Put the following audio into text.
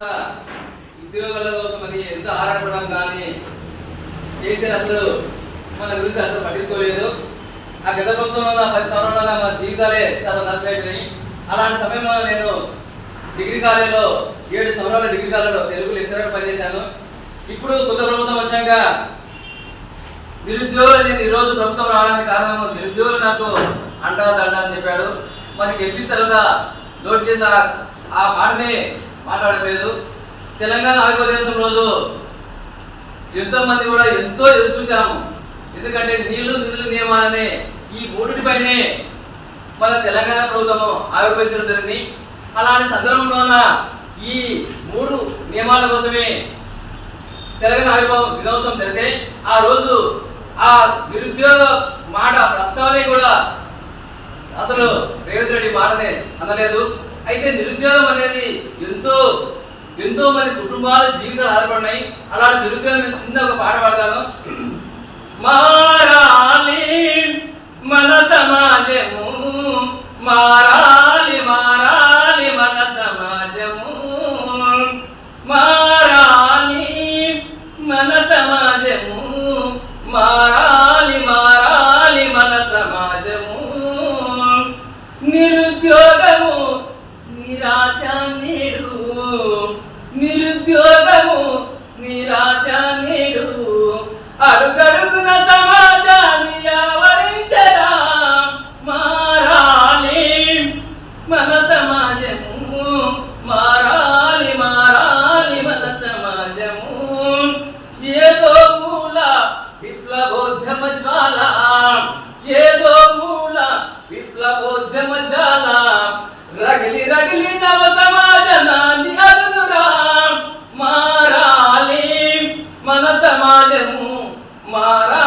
ఉద్యోగాల కోసం అని ఎంత ఆరాటపడడం కానీ చేసిన అసలు మన గురించి అసలు పట్టించుకోలేదు. ఆ గత ప్రభుత్వంలో నా పది సంవత్సరాల మన జీవితాలే చాలా నాశనం అలాంటి సమయంలో నేను డిగ్రీ కాలేజీలో ఏడు సంవత్సరాల డిగ్రీ కాలేజీలో తెలుగు లెక్చరర్ పనిచేశాను. ఇప్పుడు కొత్త ప్రభుత్వం వచ్చాక నిరుద్యోగులు నేను ఈరోజు ప్రభుత్వం రావడానికి కారణం నిరుద్యోగులు నాకు అంటా దండ అని చెప్పాడు. మనకి ఎంపీ సరదా నోట్ చేసిన ఆ పాటని మాట్లాడలేదు. తెలంగాణ ఆవిర్భావ రోజు ఎంతో మంది కూడా ఎంతో ఎదురు చూసాము ఎందుకంటే నీళ్ళు నిధులు నియమాలనే ఈ మూడిటిపైనే మన తెలంగాణ ప్రభుత్వము ఆవిర్భవించడం జరిగింది. అలాంటి సందర్భంలోన ఈ మూడు నియమాల కోసమే తెలంగాణ ఆవిర్భావం దినోత్సవం జరిగితే ఆ రోజు ఆ నిరుద్యోగ మాట ప్రస్తావనే కూడా అసలు రేవంత్ రెడ్డి మాటనే అందలేదు. అయితే నిరుద్యోగం అనేది ఎంతో ఎంతో మంది కుటుంబాల జీవితాలు ఆధారపడినాయి. అలాంటి నిరుద్యోగం నేను చిన్న ఒక పాట పాడతాను. మారాలి మన సమాజము మారాలి మారాలి మన సమాజము. మారాలి మన సమాజము మారాలి మారాలి మన సమాజము. నిరుద్యోగము నిరాశ నేడు నిరుద్యోగము నిరాశ నేడు అడుగడుగున సమాజాన్ని ఆవరించరా మారాలి మన సమాజము. మారాలి మారాలి మన సమాజము. ఏదో మూల విప్లవోద్యమ జ్వాల. ఏదో మూల విప్లవోద్యమ జ్వాలా. రగిలి రగిలి నవ సమాజ నాంది అదురా మారాలి మన సమాజము మారా